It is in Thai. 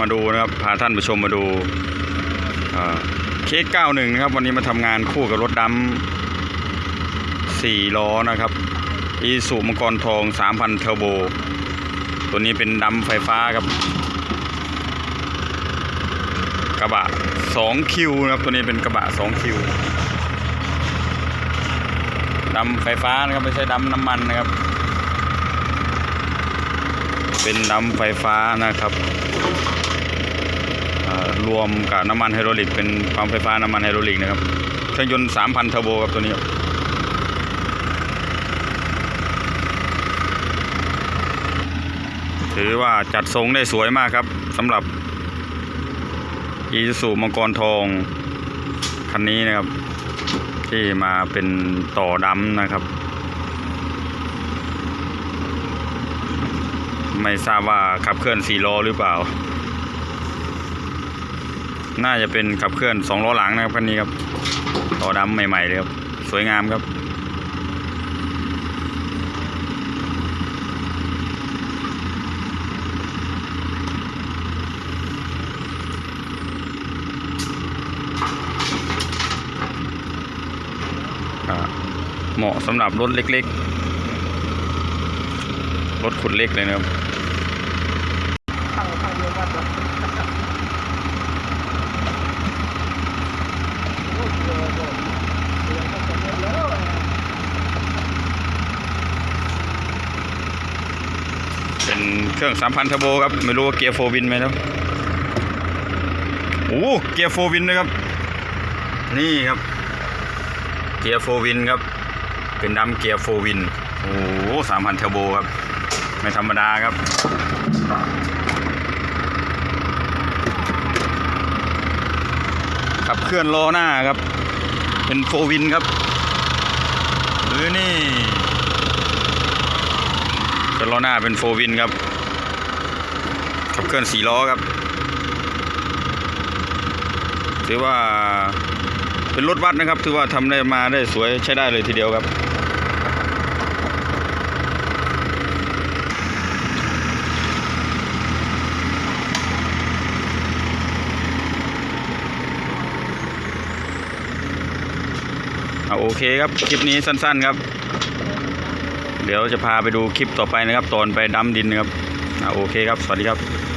มาดูนะครับพาท่านผู้ชมมาดูเคสเก้าหนึ่งนะครับ วันนี้มาทำงานคู่กับรถดำสี่ล้อนะครับอีสุมังกรทองสามพันเทอร์โบ ตัวนี้เป็นดำไฟฟ้าครับ กระบะ2คิวนะครับ ตัวนี้เป็นกระบะ2คิวดำไฟฟ้านะครับไม่ใช่ดำน้ำมันนะครับ เป็นดำไฟฟ้านะครับ รวมกับน้ำมันไฮดรอลิกเป็นปั๊มไฟฟ้าน้ำมันไฮดรอลิกนะครับเครื่องยนต์ 3,000เทอร์โบครับตัวนี้ถือว่าจัดทรงได้สวยมากครับสำหรับอีซูมังกรทองคันนี้นะครับ ที่มาเป็นต่อดำนะครับ ไม่ทราบว่าขับเคลื่อนสี่ล้อหรือเปล่า น่าจะเป็นขับเคลื่อนสองล้อหลังนะครับคันนี้ครับต่อดำใหม่ๆเลยครับ สวยงามครับเหมาะสำหรับรถเล็กๆ รถขุดเล็กเลยนะครับ ข้างข้างเดียวกันเหรอโอ้ยเจอบ่อยเจอก็จะไม่แล้วอะ เป็ นเครื่อง3,000เทอร์โบครับ ไม่รู้ว่าเกียร์โฟวินไหมครับโอ้เกียร์โฟวินนะครับ นี่ครับ เกียร์โฟวินครับ เป็นดำเกียร์โฟวินโอ้สามพันเทอร์โบครับ ไม่ธรรมดาครับขับเคลื่อนล้อหน้าครับ เป็นโฟวินครับหรือนี่ เป็นล้อหน้าเป็นโฟวินครับขับเคลื่อนสี่ล้อครับ ถือว่าเป็นรถวัดนะครับ ถือว่าทำได้มาได้สวยใช้ได้เลยทีเดียวครับเอาโอเคครับ คลิปนี้สั้นๆครับ ดี๋ยวจะพาไปดูคลิปต่อไปนะครับตอนไปดำดินนะครับโอเคครับ สวัสดีครับ